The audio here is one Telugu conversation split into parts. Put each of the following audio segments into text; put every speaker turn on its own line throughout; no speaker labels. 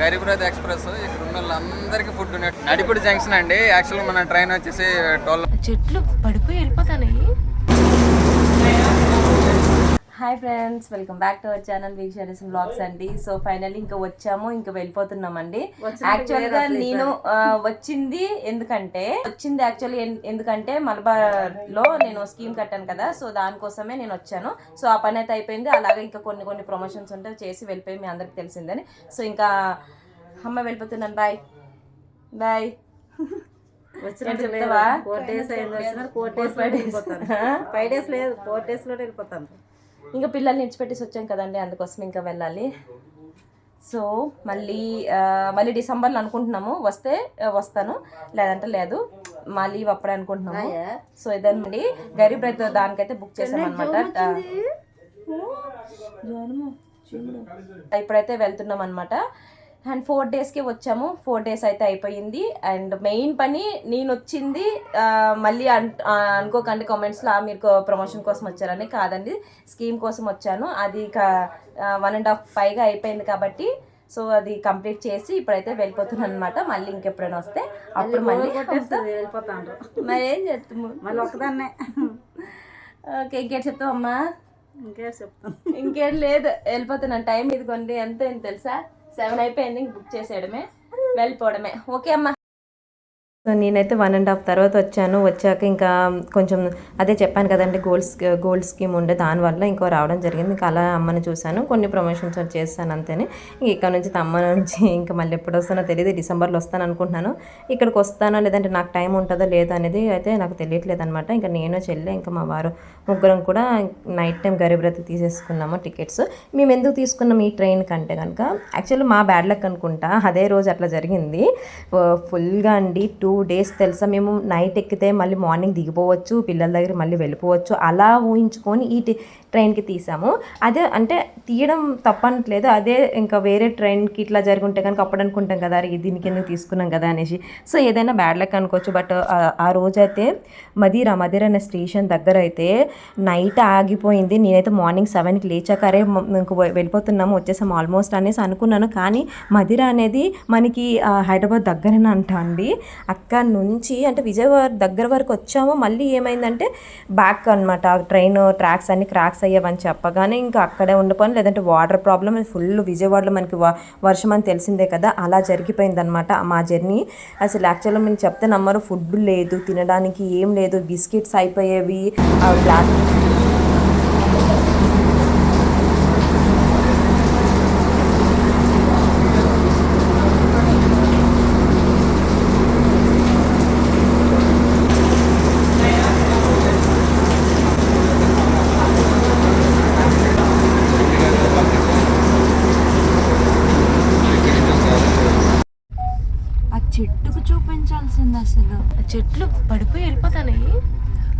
గరీబ్ రథ్ ఎక్స్ప్రెస్. ఇక్కడ ఉన్న వాళ్ళందరికీ ఫుడ్ ఉన్నట్టు. జంక్షన్ అండి. యాక్చువల్గా మన ట్రైన్ వచ్చేసి ట్వెల్వ్
చెట్లు పడిపోయి వెళ్ళిపోతాయి hi friends welcome back to our channel Veekshana vlogs అండి. సో ఫైనల్లీ ఇంకా వచ్చాము ఇంకా వెళ్ళిపోతున్నామండి. యాక్చువల్గా నేను వచ్చింది ఎందుకంటే వచ్చింది యాక్చువల్లీ ఎందుకంటే మలబార్లో నేను స్కీమ్ కట్టాను కదా సో దానికోసమే నేను వచ్చాను. సో ఆ పని అయితే అయిపోయింది. అలాగే ఇంకా కొన్ని కొన్ని ప్రమోషన్స్ ఉంటే చేసి వెళ్ళిపోయి మీ అందరికి తెలిసిందని. సో ఇంకా అమ్మ వెళ్ళిపోతున్నాను. బాయ్ బాయ్
ఫైవ్ డేస్ లేదు. ఫోర్ డేస్లో వెళ్ళిపోతాను.
ఇంకా పిల్లల్ని ఇచ్చిపెట్టేసి వచ్చాం కదండి అందుకోసం ఇంకా వెళ్ళాలి. సో మళ్ళీ మళ్ళీ డిసెంబర్లో అనుకుంటున్నాము. వస్తే వస్తాను. లేదంటే లేదు. మా లీవ్ అప్పుడే అనుకుంటున్నాము. సో ఇదండి. గరీబ్ రైతు దానికైతే బుక్ చేసాం అనమాట ఇప్పుడైతే వెళ్తున్నాం అనమాట అండ్ ఫోర్ డేస్కి వచ్చాము. ఫోర్ డేస్ అయితే అయిపోయింది. అండ్ మెయిన్ పని నేను వచ్చింది మళ్ళీ అనుకోకండి కామెంట్స్లో మీరు ప్రమోషన్ కోసం వచ్చారని కాదండి. స్కీమ్ కోసం వచ్చాను. అది వన్ అండ్ హాఫ్ పైగా అయిపోయింది కాబట్టి సో అది కంప్లీట్ చేసి ఇప్పుడైతే వెళ్ళిపోతున్నాను అనమాట మళ్ళీ ఇంకెప్పుడైనా వస్తే అప్పుడు మళ్ళీ
వెళ్ళిపోతాను
మరి ఏం చేస్తాము?
మళ్ళీ ఒక్కదాన్నే.
ఓకే ఇంకేం చెప్తావు అమ్మా
ఇంకే చెప్తాను
ఇంకేం లేదు. వెళ్ళిపోతున్నాను. టైం ఇదిగోండి. ఎంత తెలుసా? సెవెన్ అయిపోయింది బుక్ చేసేయడమే వెళ్ళిపోవడమే. ఓకే అమ్మా. సో నేనైతే వన్ అండ్ హాఫ్ తర్వాత వచ్చాను. వచ్చాక ఇంకా కొంచెం అదే చెప్పాను కదండి గోల్డ్ గోల్డ్ స్కీమ్ ఉండే దానివల్ల ఇంకో రావడం జరిగింది. ఇంకా అలా అమ్మని చూశాను. కొన్ని ప్రమోషన్స్ చేస్తాను అంతేనే. ఇక్కడ నుంచి అమ్మ నుంచి ఇంకా మళ్ళీ ఎప్పుడు వస్తానో తెలియదు డిసెంబర్లో వస్తాను అనుకుంటున్నాను. ఇక్కడికి వస్తానో లేదంటే నాకు టైం ఉంటుందో లేదో అనేది అయితే నాకు తెలియట్లేదు అనమాట ఇంకా నేను చెల్లె ఇంకా మా వారు ముగ్గురం కూడా నైట్ టైం గరీబ్రత తీసేసుకున్నాము టికెట్స్ మేము ఎందుకు తీసుకున్నాం ఈ ట్రైన్ కంటే కనుక? యాక్చువల్లీ మా బ్యాడ్ లక్ అనుకుంటా. అదే రోజు అట్లా జరిగింది. ఫుల్గా అండి టూ టూ డేస్ తెలుసా మేము నైట్ ఎక్కితే మళ్ళీ మార్నింగ్ దిగిపోవచ్చు పిల్లల దగ్గర మళ్ళీ వెళ్ళిపోవచ్చు అలా ఊహించుకొని ఈ ట్రైన్కి తీసాము. అదే అంటే తీయడం తప్పనట్లేదు అదే ఇంకా వేరే ట్రైన్కి ఇట్లా జరుగుంటే కనుక అప్పుడు అనుకుంటాం కదా అరే దీనికి ఎందుకు తీసుకున్నాం కదా అనేసి. సో ఏదైనా బ్యాడ్ లక్ అనుకోవచ్చు బట్ ఆ రోజైతే మదిరా మదిరా అనే స్టేషన్ దగ్గర అయితే నైట్ ఆగిపోయింది. నేనైతే మార్నింగ్ సెవెన్కి లేచాక అరే ఇంక వెళ్ళిపోతున్నాము వచ్చేసాము ఆల్మోస్ట్ అనేసి అనుకున్నాను. కానీ మదిరా అనేది మనకి హైదరాబాద్ దగ్గరనే అంట అండి. అక్కడ నుంచి అంటే విజయవాడ దగ్గర వరకు వచ్చాము మళ్ళీ ఏమైందంటే బ్యాక్ అనమాట ట్రైన్ ట్రాక్స్ అన్ని క్రాక్స్ అయ్యావని చెప్పగానే ఇంకా అక్కడే ఉండిపోయాను. లేదంటే వాటర్ ప్రాబ్లమ్ ఫుల్ విజయవాడలో మనకి వ- వర్షం అని తెలిసిందే కదా అలా జరిగిపోయిందనమాట మా జర్నీ అసలు యాక్చువల్గా మేము చెప్తే నమ్మరు ఫుడ్ లేదు తినడానికి ఏం లేదు బిస్కెట్స్ అయిపోయేవి బ్లాక్
ఆ చెట్టుకు చూపించాల్సింది అసలు
చెట్లు పడిపోయి వెళ్ళిపోతాయి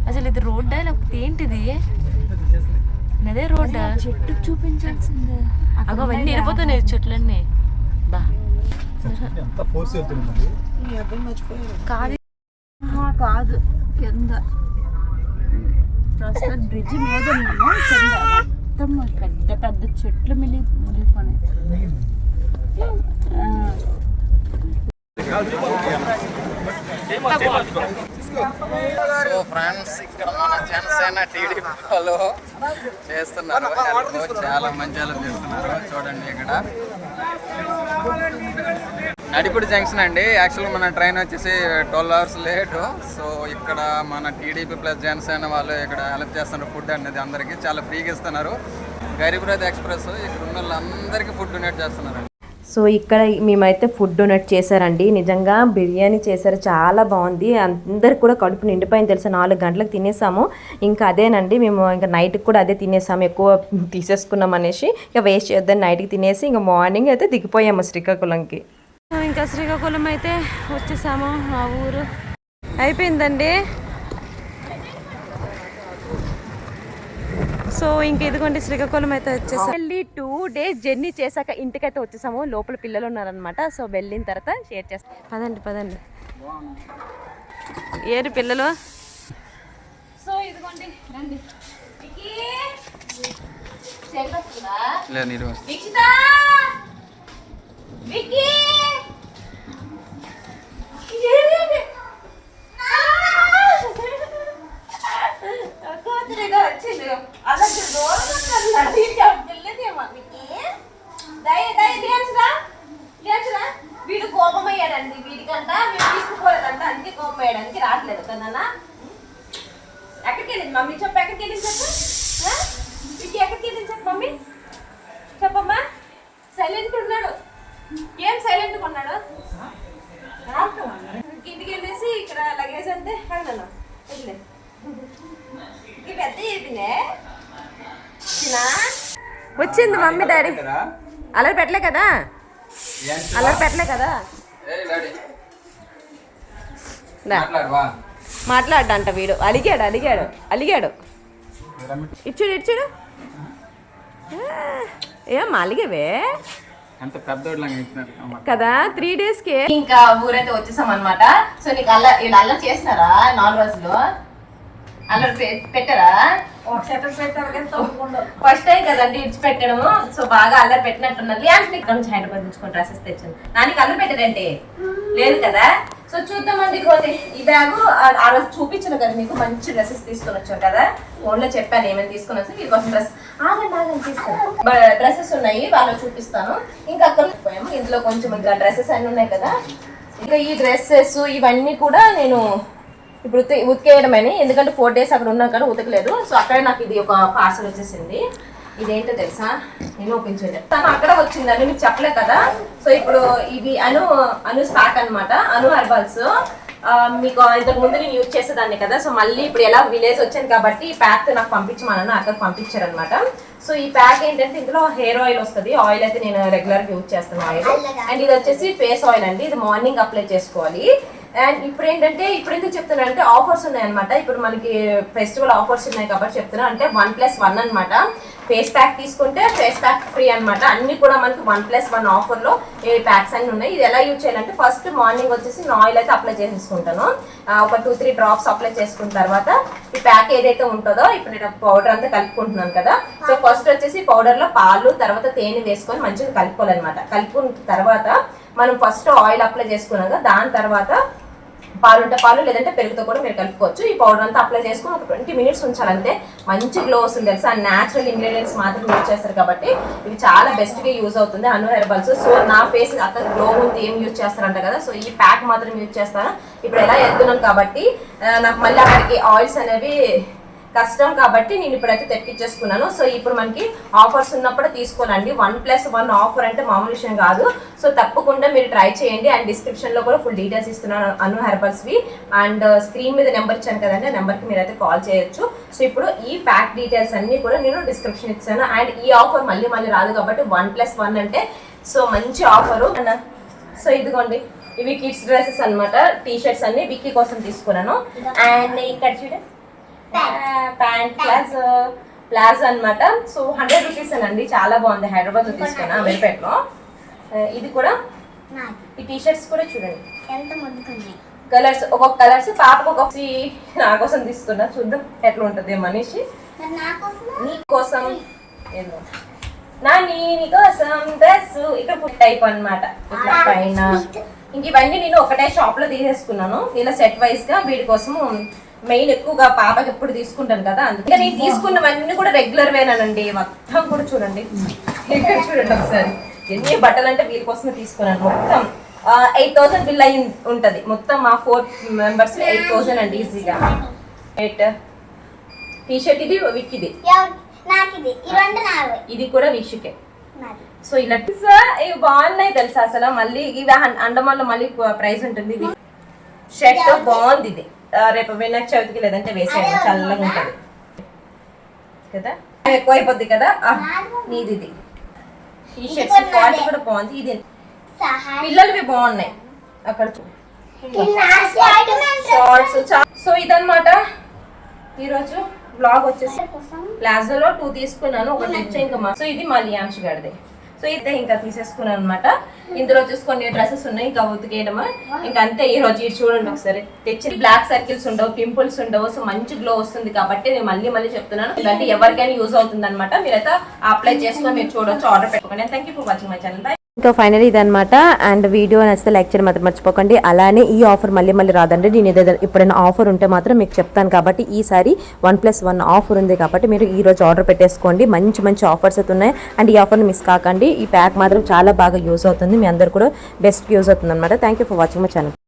అసలు ఇది రోడ్డా? లేకపోతే ఏంటిది? అదే రోడ్డా?
చెట్టుకు చూపించాల్సిందే.
అగో అవన్నీ వెళ్ళిపోతున్నాయి చెట్లన్నీ. బా. కాదు.
కాదు. కింద. ప్రస్తుతం బ్రిడ్జ్ మీద కింద. మొత్తం పెద్ద పెద్ద చెట్లు మిలి మిలిపోయినాయి. ఆ,
సో ఫ్రెండ్స్ ఇక్కడ మన జనసేన టీడీపీ వాళ్ళు చేస్తున్నారు. చాలా మంచి చేస్తున్నారు చూడండి ఇక్కడ. నడిపూడి జంక్షన్ అండి. యాక్చువల్గా మన ట్రైన్ వచ్చేసి ట్వెల్వ్ అవర్స్ లేట్. సో ఇక్కడ మన టీడీపీ ప్లస్ జనసేన వాళ్ళు ఇక్కడ హెల్ప్ చేస్తున్నారు ఫుడ్ అనేది అందరికీ. చాలా ఫ్రీగా ఇస్తున్నారు. గరీబ్ రథ్ ఎక్స్ప్రెస్. ఇక్కడ ఉన్న వాళ్ళందరికీ ఫుడ్ డొనేట్ చేస్తున్నారు.
సో ఇక్కడ మేమైతే ఫుడ్ డొనేట్ చేశారండి. నిజంగా బిర్యానీ చేశారు. చాలా బాగుంది. అందరికి కూడా కడుపు నిండిపోయింది తెలుసా? నాలుగు గంటలకు తినేసాము. ఇంకా అదేనండి మేము ఇంకా నైట్కి కూడా అదే తినేసాము. ఎక్కువ తీసేసుకున్నాం అనేసి ఇంకా వేస్ట్ చేద్దాం నైట్కి తినేసి ఇంకా మార్నింగ్ అయితే దిగిపోయాము శ్రీకాకుళంకి. ఇంకా శ్రీకాకుళం అయితే వచ్చేసాము ఆ ఊరు. అయిపోయిందండి. సో ఇంక ఇదిగోండి శ్రీకాకుళం అయితే వచ్చేసాం. వెళ్ళి టూ డేస్ జర్నీ చేశాక ఇంటికైతే వచ్చేసాము. లోపల పిల్లలు ఉన్నారనమాట సో వెళ్ళిన తర్వాత షేర్ చేస్తాం. పదండి పదండి. ఏరు పిల్లలు? సో ఇదిగోండి రండి.
లేదు నీరు
దీక్షిత విక్కీ కూతురిగా వచ్చింది అలాంటి దూరం పిల్లదేమో విక్కీ దయ దయ లేచురా. లేచురా. వీడు కోపమయ్యాడండి. వీడికంట మేము తీసుకుపోలేదంట. అందుకే కోపమయ్యాడానికి రావట్లేదు కదా ఎక్కడికి వెళ్ళింది మమ్మీ? చెప్పు ఎక్కడికి వెళ్ళింది చెప్పు? ఎక్కడికి వెళ్ళింది చెప్పు మమ్మీ? చెప్పమ్మా. సైలెంట్ ఉన్నాడు. ఏం సైలెంట్ ఉన్నాడు? ఇంటికి వెళ్ళేసి ఇక్కడ లగేజ్ అంతే. అడగను వెళ్ళే ఈ పెద్ద వచ్చింది మమ్మీ డాడీ. అలా పెట్టలే కదా? అలా పెట్టలే కదా?
మాట్లాడవా?
మాట్లాడంట వీడు. అలిగాడు అలిగాడు అలిగాడు. ఇచ్చుడు ఇచ్చుడు. ఏం అలిగవే. కదా త్రీ డేస్కి. ఇంకా ఊరైతే వచ్చేసాం అనమాట సో నీకు అల్ల వీళ్ళు అల్లరి చేసినారా నాలుగు రోజులు? పె- పెట్టారా? ఫస్ట్ టైం కదండి ఇడిచి పెట్టడము. సో బాగా అల్లరి పెట్టినట్టున్నది. ల్యాన్స్ ఇక్కడ నుంచి హైదరాబాద్ నుంచి డ్రెస్సెస్ తెచ్చాను. దానికి అల్లరి పెట్టారంటే లేదు కదా? సో చూద్దామండి ఇదిగోండి ఈ బ్యాగ్ ఆ రోజు చూపించాను కదా మీకు. మంచి డ్రెస్సెస్ తీసుకొని వచ్చాను కదా. ఫోన్లో చెప్పాను ఏమేమి తీసుకొని వచ్చి మీకోసం డ్రెస్ ఆగండి ఆగండి తీస్తాను డ్రెస్సెస్ ఉన్నాయి. వాళ్ళు చూపిస్తాను. ఇంకా అక్కడ పోయాము. ఇందులో కొంచెం ఇంకా డ్రెస్సెస్ అన్నీ ఉన్నాయి కదా. ఇంకా ఈ డ్రెస్సెస్ ఇవన్నీ కూడా నేను ఇప్పుడు ఉతికి ఉతికేయడమని. ఎందుకంటే ఫోర్ డేస్ అక్కడ ఉన్నాం కానీ ఉతకలేదు. సో అక్కడే నాకు ఇది ఒక పార్సల్ వచ్చేసింది. ఇదేంటో తెలుసా? నేను ఓపెన్ చేయలేదు. తను అక్కడ వచ్చిందని మీకు చెప్పలే కదా. సో ఇప్పుడు ఇవి అను అను స్పాక్ అనమాట అను హెర్బల్స్. మీకు ఇంతకు ముందు నేను యూజ్ చేసేదాన్ని కదా. సో మళ్ళీ ఇప్పుడు ఎలా విలేజ్ వచ్చాను కాబట్టి ఈ ప్యాక్ నాకు పంపించమన్నాను. అక్కడ పంపించారనమాట సో ఈ ప్యాక్ ఏంటంటే ఇందులో హెయిర్ ఆయిల్ వస్తుంది. ఆయిల్ అయితే నేను రెగ్యులర్గా యూజ్ చేస్తాను. ఆయిల్ అండ్ ఇది వచ్చేసి ఫేస్ ఆయిల్ అండి. ఇది మార్నింగ్ అప్లై చేసుకోవాలి. అండ్ ఇప్పుడు ఏంటంటే ఇప్పుడు ఎందుకు చెప్తున్నా అంటే ఆఫర్స్ ఉన్నాయన్నమాట. ఇప్పుడు మనకి ఫెస్టివల్ ఆఫర్స్ ఉన్నాయి కాబట్టి చెప్తున్నా. అంటే వన్ ప్లస్ వన్ అనమాట ఫేస్ ప్యాక్ తీసుకుంటే ఫేస్ ప్యాక్ ఫ్రీ అనమాట అన్ని కూడా మనకి వన్ ప్లస్ వన్ ఆఫర్లో ఏ ప్యాక్స్ అన్ని ఉన్నాయి. ఇది ఎలా యూజ్ చేయాలంటే ఫస్ట్ మార్నింగ్ వచ్చేసి నేను ఆయిల్ అయితే అప్లై చేసేసుకుంటాను. ఒక టూ త్రీ డ్రాప్స్ అప్లై చేసుకున్న తర్వాత ఈ ప్యాక్ ఏదైతే ఉంటుందో ఇప్పుడు నేను పౌడర్ అంతా కలుపుకుంటున్నాను కదా. సో ఫస్ట్ వచ్చేసి పౌడర్లో పాలు తర్వాత తేనె వేసుకొని మంచిగా కలుపుకోవాలన్నమాట. కలుపుకున్న తర్వాత మనం ఫస్ట్ ఆయిల్ అప్లై చేసుకున్నాం కదా దాని తర్వాత పాలు ఉంటే పాలు లేదంటే పెరుగుతో కూడా మీరు కలుపుకోవచ్చు. ఈ పౌడర్ అంతా అప్లై చేసుకుని ఒక ట్వంటీ మినిట్స్ ఉంచాలంటే మంచి గ్లో వస్తుంది తెలుసా? న్యాచురల్ ఇంగ్రీడియంట్స్ మాత్రం యూజ్ చేస్తారు కాబట్టి ఇది చాలా బెస్ట్గా యూజ్ అవుతుంది. అను హెర్బల్స్ సో నా ఫేస్ అక్కడ గ్లో ఉంది ఏం యూజ్ చేస్తారంట కదా? సో ఈ ప్యాక్ మాత్రం యూజ్ చేస్తాను. ఇప్పుడు ఎలా వెళ్తున్నాను కాబట్టి నాకు మళ్ళీ అక్కడికి ఆయిల్స్ అనేవి కష్టం కాబట్టి నేను ఇప్పుడైతే తెప్పించేసుకున్నాను. సో ఇప్పుడు మనకి ఆఫర్స్ ఉన్నప్పుడు తీసుకోవాలండి వన్ ప్లస్ వన్ ఆఫర్ అంటే మామూలు విషయం కాదు. సో తప్పకుండా మీరు ట్రై చేయండి. అండ్ డిస్క్రిప్షన్లో కూడా ఫుల్ డీటెయిల్స్ ఇస్తున్నాను అను హెర్బల్స్ వి అండ్ స్క్రీన్ మీద నెంబర్ ఇచ్చాను కదండి ఆ నెంబర్కి మీరు అయితే కాల్ చేయొచ్చు. సో ఇప్పుడు ఈ ప్యాక్ డీటెయిల్స్ అన్ని కూడా నేను డిస్క్రిప్షన్ ఇచ్చాను. అండ్ ఈ ఆఫర్ మళ్ళీ మళ్ళీ రాదు కాబట్టి వన్ ప్లస్ వన్ అంటే సో మంచి ఆఫరు. సో ఇదిగోండి. ఇవి కిడ్స్ డ్రెస్సెస్ అన్నమాట. టీ షర్ట్స్ అన్ని విక్కీ కోసం తీసుకున్నాను. అండ్ ఇక్కడ చూడండి ప్యాంట్ ప్లాజో ప్లాజో అన్నమాట. సో హండ్రెడ్ రూపీస్ అండి చాలా బాగుంది. హైదరాబాద్లో తీసుకున్నా అమీర్పేటలో. ఇది కూడా ఈ టీ షర్ట్స్ కూడా చూడండి. కలర్స్ ఒక్కొక్క కలర్స్. పాపకు ఒక నా కోసం తీసుకున్నా. చూద్దాం ఎట్లా ఉంటుంది మనిషి.
నా కోసం.
నీ నా కోసం డ్రెస్. ఇక్కడ టైప్ అన్నమాట. ఇట్లా పైన. ఇంక ఇవన్నీ నేను ఒకటే షాప్లో తీసేసుకున్నాను. ఇలా సెట్ వైజ్గా వీడి కోసం మెయిన్ ఎక్కువగా పాపకి ఎప్పుడు తీసుకుంటాను కదా అందుకే. నేను తీసుకున్నవన్నీ కూడా రెగ్యులర్ వేనానండి మొత్తం కూడా చూడండి. ఇక్కడ చూడండి ఒకసారి. ఎన్ని బట్టలు అంటే వీళ్ళ కోసమే తీసుకున్నాను మొత్తం. ఎయిట్ థౌసండ్ బిల్ అయి ఉంటది. మొత్తం మా ఫోర్ మెంబర్స్ ఎయిట్ థౌసండ్ అండి ఈజీగా ఎయిట్ టీ షర్ట్ ఇది?
నాకు ఇది
ఇది కూడా విషుకే సో ఇలా సార్ ఇవి బాగున్నాయి తెలుసా అసలు? మళ్ళీ ఇవి అండమాన్లో మళ్ళీ ప్రైస్ ఉంటుంది. ఇది షర్ట్ బాగుంది ఇది. రేపు వినాయక చవితికి లేదంటే వేసేయండి. చల్లగా ఉంటుంది. కదా? ఎక్కువ అయిపోద్ది కదా? నీది ఇది ఈ షర్ట్స్ క్వాలిటీ కూడా బాగుంది. ఇది పిల్లలవి బాగున్నాయి. అక్కడ షార్ట్స్ సో ఇదన్నమాట. ఈరోజు బ్లాగ్ వచ్చేసి ప్లాజోలో టూ తీసుకున్నాను. ఒకటి వచ్చి ఇంకా సో ఇది మా లియాంష్ గడిది సో ఇదే ఇంకా తీసేసుకున్నాను అనమాట ఇందులో వచ్చేసి కొన్ని డ్రెస్సెస్ ఉన్నాయి ఇంకా ఉతికేయడమా? ఇంకా అంతే ఈ రోజు ఇది చూడండి ఒకసారి. తెచ్చి బ్లాక్ సర్కిల్స్ ఉండవు పింపుల్స్ ఉండవు సో మంచి గ్లో వస్తుంది కాబట్టి నేను మళ్ళీ మళ్ళీ చెప్తున్నాను. ఇలాంటి ఎవరికైనా యూజ్ అవుతుంది అనమాట మీరైతే అప్లై చేసుకొని మీరు చూడొచ్చు ఆర్డర్ పెట్టుకోండి. Thank you for watching my channel
ఇంకా ఫైనల్ ఇదనమాట అండ్ వీడియో నచ్చితే లైక్ చేయడం మాత్రం మర్చిపోకండి. అలానే ఈ ఆఫర్ మళ్ళీ మళ్ళీ రాదండి. నేను ఏదైనా ఎప్పుడైనా ఆఫర్ ఉంటే మాత్రం మీకు చెప్తాను కాబట్టి ఈసారి వన్ ప్లస్ వన్ ఆఫర్ ఉంది కాబట్టి మీరు ఈ రోజు ఆర్డర్ పెట్టేసుకోండి. మంచి మంచి ఆఫర్స్ అయితే ఉన్నాయి. అండ్ ఈ ఆఫర్ని మిస్ కాకండి. ఈ ప్యాక్ మాత్రం చాలా బాగా యూజ్ అవుతుంది. మీ అందరు కూడా బెస్ట్ యూజ్ అవుతుంది అనమాట thank you for watching my channel